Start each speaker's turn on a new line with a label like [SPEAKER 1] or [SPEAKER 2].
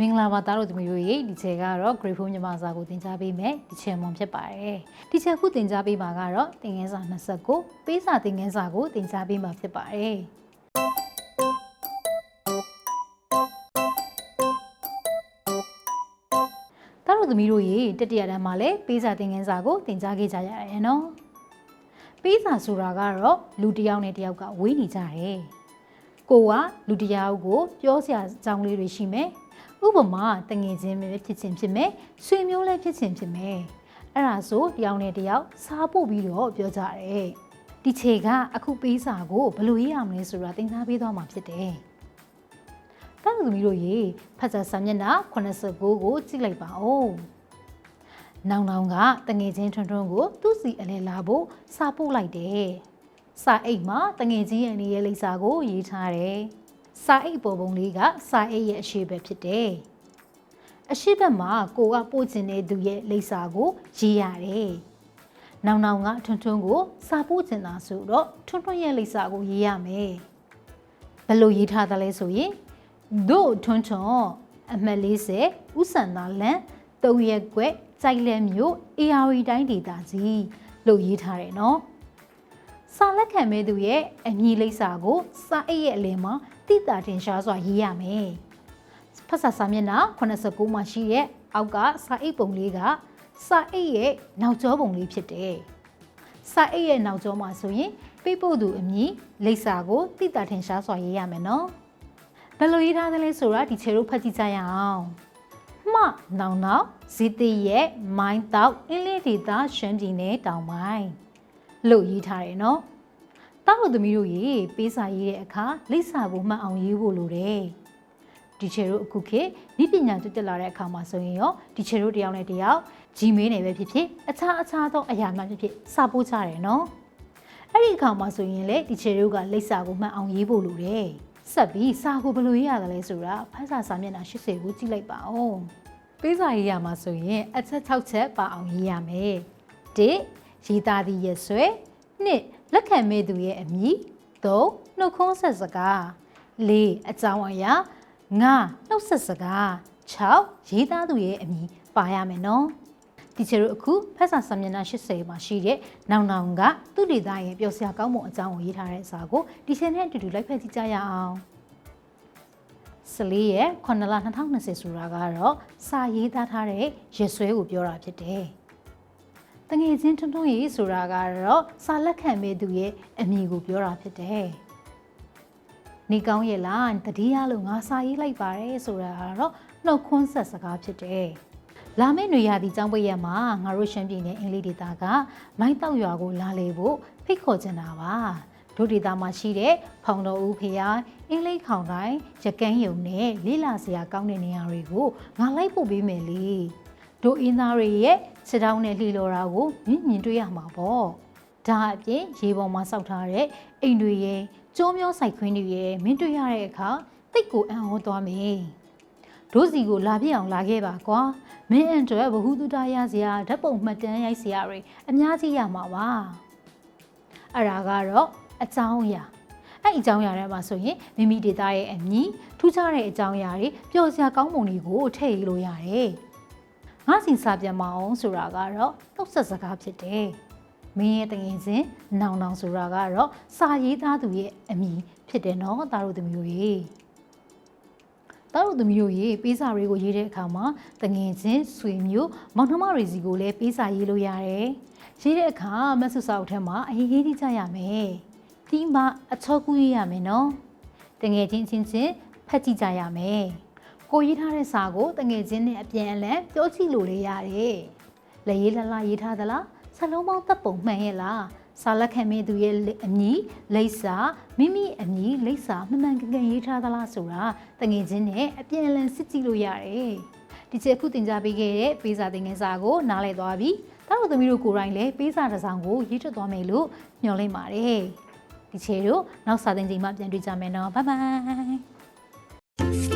[SPEAKER 1] မင်္ဂလာပါသားတို့သမီးတို့ရေဒီချေကတော့ Grade 4မြန်မာစာကိုသင်ကြားပေးမယ်ဒီချေမွန်ဖြစ်ပါတယ်ဒီချေခုသင်ကြားပေးမှာကတော့သင်ငန်းစာ29ပေးစာသင်ငန်းစာကိုသင်ကြားပေးမှာဖြစ်ပါတယ်သားတို့သမီးတို့ရေတတိယတန်းမှာလည်းပေးစာသင်ငန်းစာကိုသင်ကြားခဲ့ကြရရဲ့နော်ပေးစာဆိုတာကတော့လူတစ်ယောက်နဲ့တစ်ယောက်ကဝေးနေကြတယ်ကိုကလူတစ်ယောက်ကိုပြောစရာအကြောင်းလေးတွေရှိမယ် ဥပမာတငယ်ချင်းပဲဖြစ်ချင်းဖြစ်မယ်ဆွေမျိုးလည်းဖြစ်ချင်းဖြစ်မယ်အဲ့ဒါဆိုတယောက်နဲ့တယောက်စားပို့ပြီးတော့ပြောကြတယ်ဒီခြေကအခုပေးစာကိုဘယ်လိုရေးရမလဲဆိုတာသင်ကြားပေးသွားမှာဖြစ်တယ်တောက်သမီးတို့ရေဖတ်စာစာမျက်နှာ89ကိုကြည့်လိုက်ပါဦးနောင်နောင်ကတငယ်ချင်းထွန်းထွန်းကိုသူ့စီအလဲလာဖို့စာပို့လိုက်တယ်စာအိတ်မှာတငယ်ချင်းရဲ့နေရာလိပ်စာကိုရေးထားတယ် စာအိတ်ပေါ်ပုံလေးကစာအိတ်ရဲ့အရှိဘက်ဖြစ်တယ်အရှိဘက်မှာကိုကပို့ချင်တဲ့သူရဲ့လိပ်စာကိုရေးရတယ်နောင်နောင်ကထွန်းထွန်းကိုစာပို့ချင်တာဆိုတော့ထွန်းထွန်းရဲ့လိပ်စာကိုရေးရမယ်ဘယ်လိုရေးထားသလဲဆိုရင်တို့ထွန်းထွန်းအမှတ်40ဥစံသာလန်3ရက်ကွက်ကြိုက်လဲမျိုး AR တိုင်းဒေတာကြီးလို့ရေးထားတယ်နော် စာလက်ခံမဲ့သူရဲ့အမည်လိပ်စာကိုစာအိတ်ရဲ့အလယ်မှာတိတာတင်ရှားစွာရေးရမယ်ဖတ်စာစာမျက်နှာ89မှာရှိတဲ့အောက်ကစာအိတ်ပုံလေးကစာအိတ်ရဲ့နောက်ကျောပုံလေးဖြစ်တယ်စာအိတ်ရဲ့နောက်ကျောမှာဆိုရင်ပိတ်ပို့သူအမည်လိပ်စာကိုတိတာတင်ရှားစွာရေးရမယ်နော်ဘယ်လိုရေးထားသလဲဆိုတာဒီချေတို့ဖတ်ကြည့်ကြရအောင်မှနောင်နောင်ဇီတိရဲ့မိုင်းတောက်အင်းလေးဒေတာရှမ်းပြည်နယ်တောင်ပိုင်း လို့ရေးထားတယ်နော်တောက်တို့သမီးတို့ရေပေးစာရေးတဲ့အခါလိပ်စာကိုမှတ်အောင်ရေးဖို့လိုတယ်ဒီချေတို့အခုခေတ်ဤပညာတက်တက်လာတဲ့အခါမှာဆိုရင်ရောဒီချေတို့တယောက်နဲ့တယောက် Gmail နဲ့ပဲဖြစ်ဖြစ်အခြားအခြားသောအရာမှဖြစ်ဖြစ်စာပို့ကြတယ်နော်အဲ့ဒီအခါမှာဆိုရင်လေဒီချေတို့ကလိပ်စာကိုမှတ်အောင်ရေးဖို့လိုတယ်ဆက်ပြီးစာကိုဘယ်လိုရေးရသလဲဆိုတာဖတ်စာစာမျက်နှာ80ကိုကြည့်လိုက်ပါဦးပေးစာရေးရမှာဆိုရင်အချက်6ချက်ပါအောင်ရေးရမယ်1 ရေးသားသည့်ရက်စွဲ2လက်ခံမဲ့သူရဲ့အမည်3နှုတ်ခွန်းဆက်စကား4အကြောင်းအရာ5နှုတ်ဆက်စကား6ရေးသားသူရဲ့အမည်ပါရမယ်နော်ဒီချေတို့အခုဖက်စာစာမျက်နှာ80မှာရှိတဲ့နောင်နောင်ကသူ့ဒေသရဲ့ပျော်စရာကောင်းမွန်အကြောင်းကိုရေးထားတဲ့စာကိုဒီချင်နဲ့အတူတူလိုက်ဖက်ကြည့်ကြရအောင်စလေးရဲ့9လ2020ဆိုတာကတော့စာရေးသားထားတဲ့ရက်စွဲကိုပြောတာဖြစ်တယ်။ တငယ်ချင်းထွန်းထွန်းရေးဆိုတာကတော့စာလက်ခံမဲ့သူရဲ့အမည်ကိုပြောတာဖြစ်တယ်။နေကောင်းရဲ့လားတတိယလို့ငါစာရေးလိုက်ပါတယ်ဆိုတာကတော့နှုတ်ခွန်းဆက်စကားဖြစ်တယ်။လာမယ့်ຫນွေရာသီကျောင်းပိတ်ရက်မှာငါတို့ရှမ်းပြည်နယ်အင်္ဂလိပ်ဒေသကမိုင်းတောက်ရွာကိုလာလေဖို့ဖိတ်ခေါ်ချင်တာပါ။ဒုဒေသမှာရှိတဲ့ဖောင်တော်ဦးဖျားအင်္ဂလိပ်ခေါင်တိုင်းရကန်းယုံနဲ့လေးလာစရာကောင်းတဲ့နေရာတွေကိုငါလိုက်ပို့ပေးမယ်လေ။ ဒိုအင်းသားတွေရဲ့ခြေထောက်နဲ့လှီလော်တာကိုမြင်မြင်တွေ့ရမှာပေါ့။ဒါအပြင်ရေပေါ်မှာစောက်ထားတဲ့အိမ်တွေရဲ့ကျိုးမျိုးစိုက်ခွင်းတွေရဲ့မင်းတွေ့ရတဲ့အခါတိတ်ကိုအံ့ဩသွားမယ်။ဒိုးစီကိုလာပြအောင်လာခဲ့ပါကွာ။မင်းအန်အတွက်ဘ ഹു တုတရစရာဓာတ်ပုံမှတ်တမ်းရိုက်စရာတွေအများကြီးရမှာပါ။အဲ့ဒါကတော့အကြောင်းအရာအဲ့အကြောင်းအရာတွေမှာဆိုရင်မိမိဒေတာရဲ့အမည်ထူးခြားတဲ့အကြောင်းအရာတွေပျော်စရာကောင်းပုံတွေကိုထည့်ရေးလို့ရတယ်။ ငါစီစာပြန်မအောင်ဆိုတာကတော့တုတ်ဆက်စကားဖြစ်တယ်။မင်းရဲ့တငယ်ချင်းနောင်နောင်ဆိုတာကတော့စာရေးသားသူရဲ့အမည်ဖြစ်တယ်နော်သားတို့သမီးတို့ရေ။သားတို့သမီးတို့ရေပေးစာတွေကိုရေးတဲ့အခါမှာတငယ်ချင်းဆွေမျိုးမောင်နှမတွေစီကိုလည်းပေးစာရေးလို့ရတယ်။ရေးတဲ့အခါမဆုစာအုပ်ထဲမှာအရေးကြီးကြရမယ်။ဒီမှာအချောကူးရရမယ်နော်။တငယ်ချင်းချင်းချင်းဖတ်ကြည့်ကြရမယ်။ ကိုရေးထားတဲ့စာကိုတငယ်ချင်းနဲ့အပြန်အလှန်ပြောကြည့်လို့လေရတယ်။လက်ရေးလှလှရေးထားသလား။စလုံးပေါင်းတပ်ပုံမှန်ရဲ့လား။စာလက်ခံမင်းသူရဲ့အမည်လိပ်စာမိမိအမည်လိပ်စာမှန်မှန်ကန်ကန်ရေးထားသလားဆိုတာတငယ်ချင်းနဲ့အပြန်အလှန်စစ်ကြည့်လို့ရတယ်။ဒီချက်ခုတင် जा ပေးခဲ့တဲ့ပေးစာတင်ငယ်စာကိုနားလည်သွားပြီ။တောက်သမီးတို့ကိုယ်တိုင်လည်းပေးစာတစ်စောင်ကိုရေးထွက်သွားမယ်လို့မျှော်လင့်ပါတယ်။ဒီချေတို့နောက်စာသင်ချိန်မှပြန်တွေ့ကြမယ်နော်ဘိုင်ဘိုင်